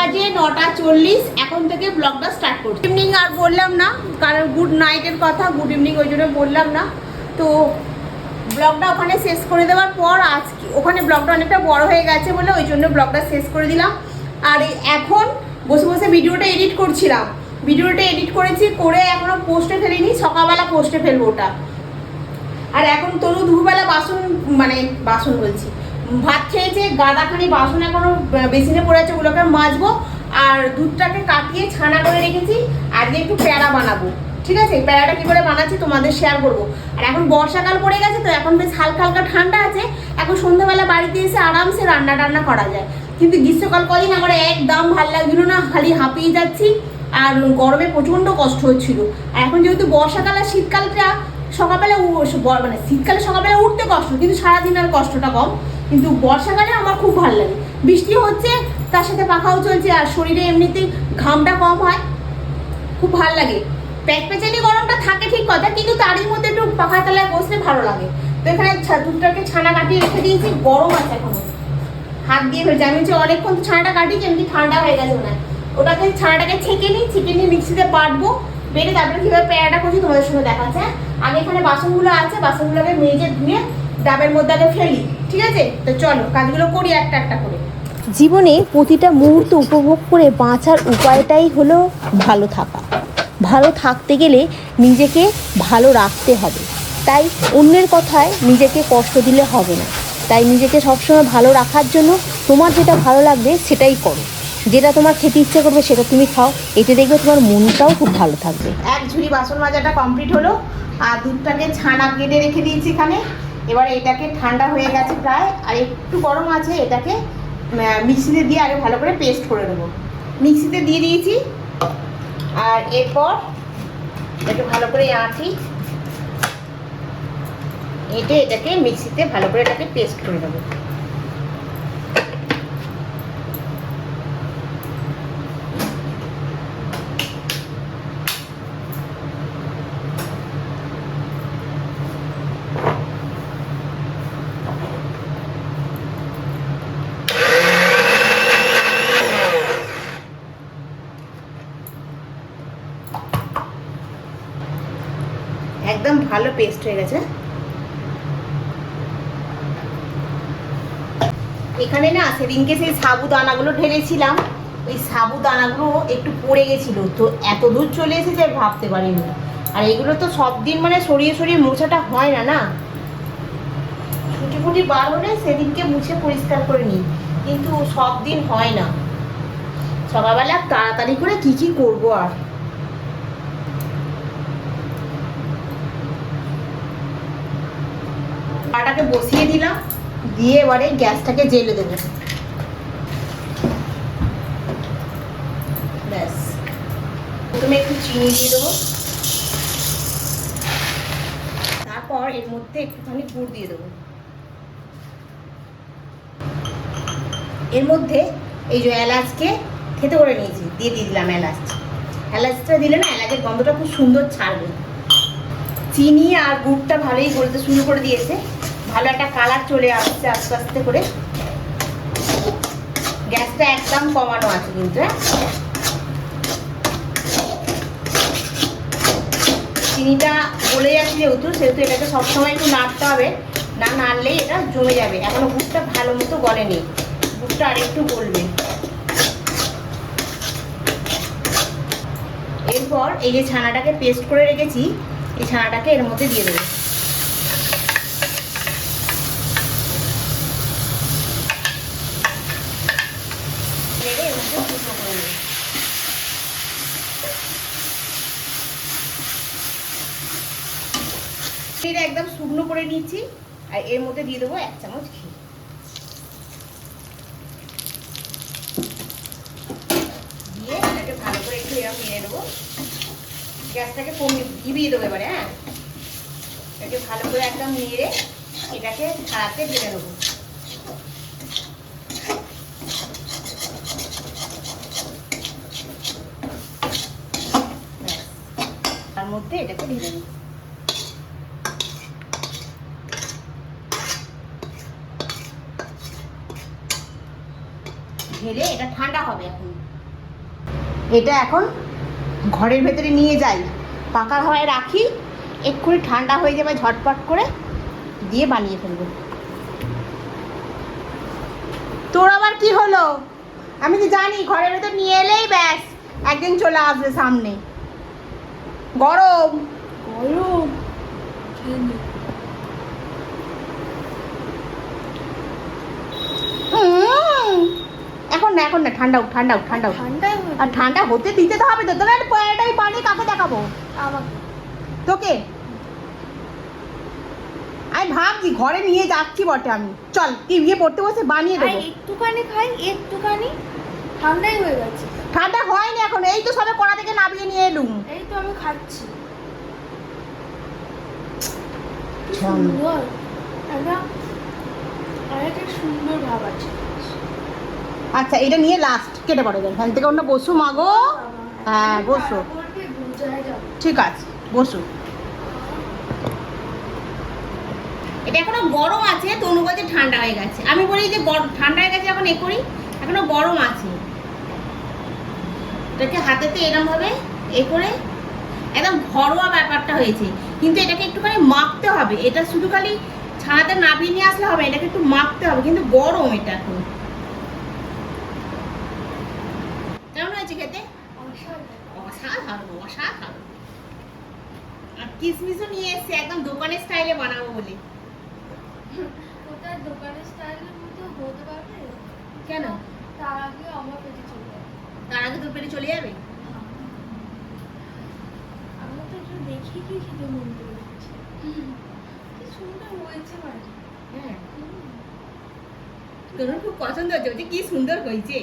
বাজে নটা চল্লিশ, এখন থেকে ব্লগটা স্টার্ট করছি। ইভিনিং আর বললাম না, কারণ গুড নাইটের কথা গুড ইভিনিং ওই জন্য বললাম না। তো ব্লগটা ওখানে শেষ করে দেওয়ার পর আজকে, ওখানে ব্লগটা অনেকটা বড় হয়ে গেছে বলে ওই জন্য ব্লগটা শেষ করে দিলাম। আর এখন বসে বসে ভিডিওটা এডিট করছিলাম। ভিডিওটা এডিট করেছি, করে এখনও পোস্টে ফেলিনি, সকালবেলা পোস্টে ফেলব ওটা। আর এখন তনু দুপুরবেলা বাসন মানে বাসন বলছি ভাত খেয়েছে, গাদাখানি বাসন এখনও বেসিনে পড়ে আছে, ওগুলোকে মাজবো, আর দুধটাকে কাটিয়ে ছানা করে রেখেছি আজকে একটু প্যারা বানাবো। ঠিক আছে? প্যারাটা কী করে বানাচ্ছি তোমাদের শেয়ার করব। আর এখন বর্ষাকাল পড়ে গেছে তো, এখন বেশ হালকা হালকা ঠান্ডা আছে, এখন সন্ধ্যাবেলা বাড়িতে এসে আরামসে রান্না টান্না করা যায়। কিন্তু গ্রীষ্মকাল কদিন আমার একদম ভালো লাগছিল না, খালি হাঁপিয়ে যাচ্ছি, আর গরমে প্রচণ্ড কষ্ট হচ্ছিল। আর এখন যেহেতু বর্ষাকাল আর শীতকালটা সকালবেলা মানে শীতকালে সকালবেলা উঠতে কষ্ট, কিন্তু সারাদিন আর কষ্টটা কম। কিন্তু বর্ষাকালে আমার খুব ভালো লাগে। বৃষ্টি হচ্ছে, তার সাথে পাখাও চলছে আর শরীরে এমনিতেই ঘামটা কম হয়। খুব ভালো লাগে। প্যাক পেঁচানি গরমটা থাকে ঠিক কথা, কিন্তু তারই মধ্যে একটু পাখা তলায় বসলে ভালো লাগে। তো এখানে দুধটাকে ছানা কাটিয়ে রেখে দিয়েছি, গরম আছে এখন। হাত দিয়ে ফেলছি আমি হচ্ছে অনেকক্ষণ ছানাটা কাটিয়েছি এমনি ঠান্ডা হয়ে গেছে হয়। ওটাকে ছানাটাকে ছেঁকে নিই, ছেঁকে নিয়ে মিক্সিতে বাটবো বেটে তারপরে কীভাবে প্যারাটা করছি তোমাদের সঙ্গে দেখাচ্ছে হ্যাঁ? আগে এখানে বাসনগুলো আছে, বাসনগুলোকে মেজে ধুয়ে ডাবের মধ্যে আগে ফেলি ঠিক আছে? তো চলো কাজগুলো করি একটা একটা করে। জীবনে প্রতিটা মুহূর্ত উপভোগ করে বাঁচার উপায়টাই হলো ভালো থাকা। ভালো থাকতে গেলে নিজেকে ভালো রাখতে হবে। তাই অন্যের কথায় নিজেকে কষ্ট দিলে হবে না। তাই নিজেকে সবসময় ভালো রাখার জন্য তোমার যেটা ভালো লাগবে সেটাই করো। যেটা তোমার খেতে ইচ্ছে করবে সেটা তুমি খাও। এতে দেখবে তোমার মনটাও খুব ভালো থাকবে। এক ঝুড়ি বাসন মাজাটা কমপ্লিট হলো আর দুধটাকে ছানা কেটে রেখে দিয়েছি এখানে। এবার এটাকে ঠান্ডা হয়ে গেছে প্রায়, আর একটু গরম আছে, এটাকে মিক্সিতে দিয়ে আরও ভালো করে পেস্ট করে নেব। মিক্সিতে দিয়ে দিয়েছি, আর এরপর এটাকে ভালো করে আঁটি, এঁটে এটাকে মিক্সিতে ভালো করে এটাকে পেস্ট করে দেবো একদম ভালো পেস্ট হয়ে গেছে। এখানে না সেদিনকে সেই সাবুদানাগুলো ঢেলেছিলাম। ওই সাবুদানাগুলো একটু পড়ে গেছিল, তো এত দূর চলে এসেছে ভাবতে পারিনি। আর এগুলো তো সব দিন মানে সরিয়ে সরিয়ে মোছাটা হয় না না? ছুটি ফুটি বার হলে সেদিনকে মুছে পরিষ্কার করে নিই। কিন্তু সব দিন হয় না। সকালবেলা তাড়াতাড়ি করে কি কি করব আর? পাটাকে বসিয়ে দিলাম, দিয়ে এবারে গ্যাসটাকে জেলে দেবো। প্রথমে একটু চিনি দিয়ে দেবো। তারপর এর মধ্যে একটুখানি গুড় দিয়ে দেবো। এর মধ্যে এই যে এলাচকে খেতে করে নিয়েছি, দিয়ে দিয়ে দিলাম এলাচ। এলাচটা দিলে না এলাচের গন্ধটা খুব সুন্দর ছাড়বে। চিনি আর গুড়টা ভালোই গলতে শুরু করে দিয়েছে। ভালো একটা কালার চলে আসছে আস্তে আস্তে করে। গ্যাসটা একদম কমানো আছে কিন্তু হ্যাঁ? চিনিটা গলে যাচ্ছে যেহেতু, সেহেতু এটাকে সবসময় একটু নাড়তে হবে। না নাড়লেই এটা জমে যাবে। এখনও গুড়টা ভালো মতো গলেনি। গুড়টা আরেকটু গলবে। এরপর এই যে ছানাটাকে পেস্ট করে রেখেছি, এই ছানাটাকে এর মধ্যে দিয়ে দেবো নেড়ে এর মধ্যে শুকনো করে নেব। এটা একদম শুকনো করে নিচ্ছি আর এর মধ্যে দিয়ে দেবো এক চামচ ঘি। দিয়ে এটাকে ভালো করে একটু এরকম নিয়ে দেবো। গ্যাসটাকে কমিয়ে ঘিবিয়ে দেবো এবারে হ্যাঁ? এটাকে ভালো করে একদম নেড়ে এটাকে ছাড়াতে ঢেলে দেবো তার মধ্যে এটাকে ঢেলে দেবো ঢেলে এটা ঠান্ডা হবে এখন। এটা এখন ঘরের ভেতরে নিয়ে যাই। পাকা হাওয়ায় রাখি এক্ষুনি ঠান্ডা হয়ে যাবে ঝটপট করে দিয়ে বানিয়ে ফেলব। তোর আবার কি হলো? আমি তো জানি ঘরের ভেতর নিয়ে এলেই ব্যাস একদিন চলে আসবে সামনে। গরম। গরম হুম। এখন না এখন না ঠান্ডা হোক ঠান্ডা হোক ঠান্ডা হোক। আর ঠান্ডা হতে দিতে তো হবে তো তোর পয়াটাই পানি কাকে দেখাবো? তোকে? আমি ভাবছি ঘরে নিয়ে যাচ্ছি বটে আমি। চল তুই গিয়ে পড়তে বসে বানিয়ে আর দেবো একটুখানি খাই একটুখানি। ঠান্ডাই হয়ে গেছে। ঠান্ডা হয়নি এখন এই তো সবে কড়া থেকে নামিয়ে নিয়ে এলুম। এই তো আমি খাচ্ছি। কি। সুন্দর। একটা সুন্দর ভাব আছে। আচ্ছা এটা নিয়ে লাস্ট কেটে পড়ে যাবে এখান থেকে। অন্য বসু মাগো হ্যাঁ, বসো। ঠিক আছে বসু। এটা এখনও গরম আছে তনু কাছে ঠান্ডা হয়ে গেছে। আমি বলি যে ঠান্ডা হয়ে গেছে এখন এ করি এখনও গরম আছে। এটাকে হাতেতে এরম ভাবে এ করে একদম ঘরোয়া ব্যাপারটা হয়েছে। কিন্তু এটাকে একটুখানি মাখতে হবে। এটা শুধু খালি ছানাতে নাবিয়ে নিয়ে আসলে হবে এটাকে একটু মাখতে হবে। কিন্তু গরম এটা এখন। কেমন হয়েছে খেতে? অসাধারণ। অসাধারণ। আর কিসমিসও নিয়ে এসছে একদম দোকানের স্টাইলে বানাবো বলে। ওটা দোকানের স্টাইলের মতো হতে পারবে? কেন? তার আগে আমার পেটে চলে যাবে। তার আগে তোর পেটে চলে যাবে? আমি তো একটু দেখি কি খেতে মন কি সুন্দর হয়েছে মানে হ্যাঁ। তোর খুব পছন্দ হচ্ছে কি সুন্দর হয়েছে।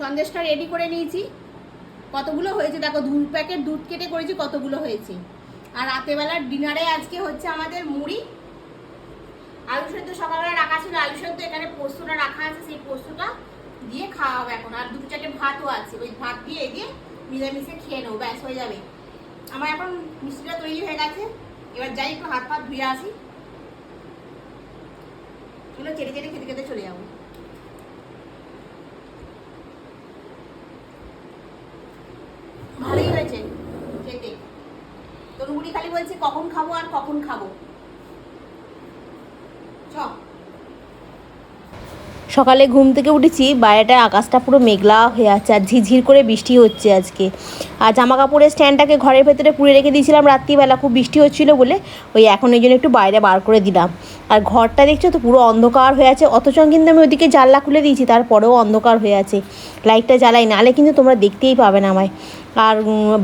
সন্দেশটা রেডি করে নিয়েছি। কতগুলো হয়েছে? দেখো দু প্যাকেট দুধ কেটে করেছি, কতগুলো হয়েছে? আর রাতেবেলার ডিনারে আজকে হচ্ছে আমাদের মুড়ি। আলু সেদ্ধ সকালবেলা রাখা ছিল। আলু সেদ্ধ এখানে পোস্তটা রাখা আছে, সেই পোস্তটা দিয়ে খাওয়া হবে এখন। আর দুটো চারটে ভাতও আছে। ওই ভাত দিয়ে এই দিয়ে মিলেমিশে খেয়ে নেব। ব্যাস, হয়ে যাবে। আমার এখন মিষ্টিটা তৈরি হয়ে গেছে। এবার যাই একটু হাত পাত ধুয়ে আসি। এগুলো চেটে চেটে খেতে খেতে চলে যাব ভালোই হয়েছে খেতে তরুগুড়ি খালি বলছি কখন খাব আর কখন খাব। সকালে ঘুম থেকে উঠেছি, বাইরেটায় আকাশটা পুরো মেঘলা হয়ে আছে আর ঝিরঝির করে বৃষ্টি হচ্ছে আজকে। আর জামা কাপড়ের স্ট্যান্ডটাকে ঘরের ভেতরে পুড়ে রেখে দিয়েছিলাম রাত্রিবেলা, খুব বৃষ্টি হচ্ছিল বলে ওই এখন ওই জন্য একটু বাইরে বার করে দিলাম। আর ঘরটা দেখছ তো পুরো অন্ধকার হয়ে আছে, অথচ কিন্তু আমি ওদিকে জানলা খুলে দিয়েছি, তারপরেও অন্ধকার হয়ে আছে। লাইটটা জ্বালাই নাহলে কিন্তু তোমরা দেখতেই পাবে না আমায়। আর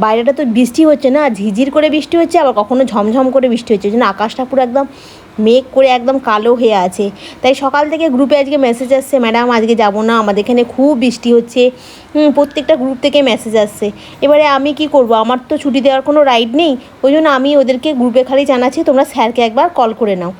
বাইরেটা তো বৃষ্টি হচ্ছে না ঝিঝির করে বৃষ্টি হচ্ছে, আবার কখনো ঝমঝম করে বৃষ্টি হচ্ছে জন্য আকাশটা পুরো একদম মেঘ করে একদম কালো হয়ে আছে। তাই সকাল থেকে গ্রুপে আজকে মেসেজ আসছে ম্যাডাম আজকে যাব না। আমাদের এখানে খুব বৃষ্টি হচ্ছে। প্রত্যেকটা গ্রুপ থেকে মেসেজ আসছে। এবারে আমি কি করব? আমার তো ছুটি দেওয়ার কোনো রাইড নেই। ওই জন্য আমি ওদেরকে গ্রুপে খালি জানাচ্ছি। তোমরা স্যারকে একবার কল করে নাও।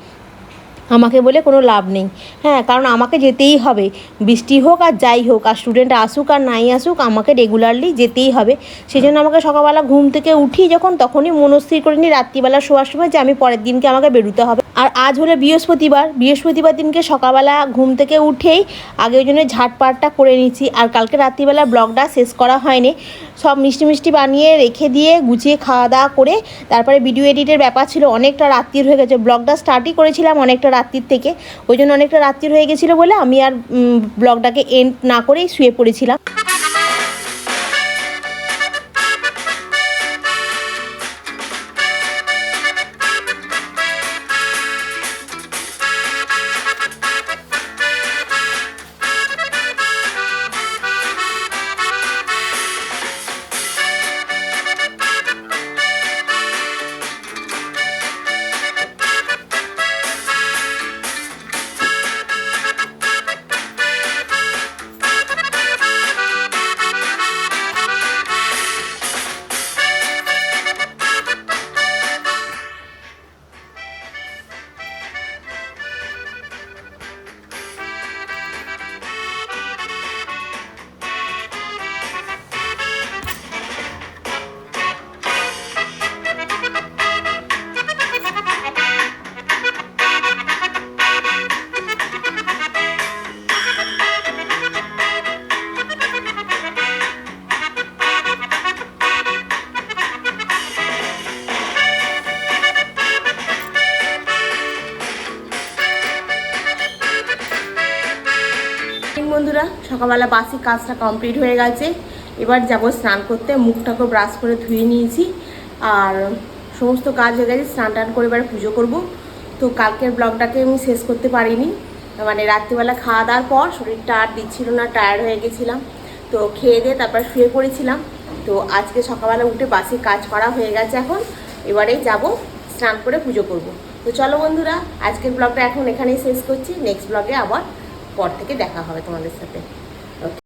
আমাকে বলে কোনো লাভ নেই। হ্যাঁ কারণ আমাকে যেতেই হবে। বৃষ্টি হোক আর যাই হোক, আর স্টুডেন্ট আসুক আর নাই আসুক, আমাকে রেগুলারলি যেতেই হবে। সেই জন্য আমাকে সকালবেলা ঘুম থেকে উঠি যখন, তখনই মনস্থির করে নিই রাত্রিবেলা শোয়ার সময় যে আমি পরের দিনকে আমাকে বেরোতে হবে। আর আজ হলো বৃহস্পতিবার। বৃহস্পতিবার দিনকে সকালবেলা ঘুম থেকে উঠেই আগে ওই জন্য ঝাটপাটটা করে নিচ্ছি আর কালকে রাত্রিবেলা ব্লগটা শেষ করা হয়নি। সব মিষ্টি মিষ্টি বানিয়ে রেখে দিয়ে গুছিয়ে খাওয়া দাওয়া করে তারপরে ভিডিও এডিটের ব্যাপার ছিল, অনেকটা রাত্রির হয়ে গেছে। ব্লগটা স্টার্টই করেছিলাম অনেকটা রাত্রির থেকে। ওই জন্য অনেকটা রাত্রির হয়ে গেছিল বলে আমি আর ব্লগটাকে এন্ড না করেই শুয়ে পড়েছিলাম। সকালবেলা বাসি কাজটা কমপ্লিট হয়ে গেছে। এবার যাব স্নান করতে। মুখটাকে ব্রাশ করে ধুয়ে নিয়েছি। আর সমস্ত কাজ হয়ে গেছে, স্নান টান করে এবার পুজো করব। তো কালকের ব্লগটাকে আমি শেষ করতে পারিনি। মানে রাত্রিবেলা খাওয়া দাওয়ার পর শরীরটা আর দিচ্ছিল না টায়ার্ড হয়ে গেছিলাম। তো খেয়ে দিয়ে তারপর শুয়ে পড়েছিলাম। তো আজকে সকালবেলা উঠে বাসে কাজ করা হয়ে গেছে এখন। এবারে যাব স্নান করে পুজো করব। তো চলো বন্ধুরা, আজকের ব্লগটা এখন এখানেই শেষ করছি। নেক্সট ব্লগে আবার পর থেকে দেখা হবে তোমাদের সাথে।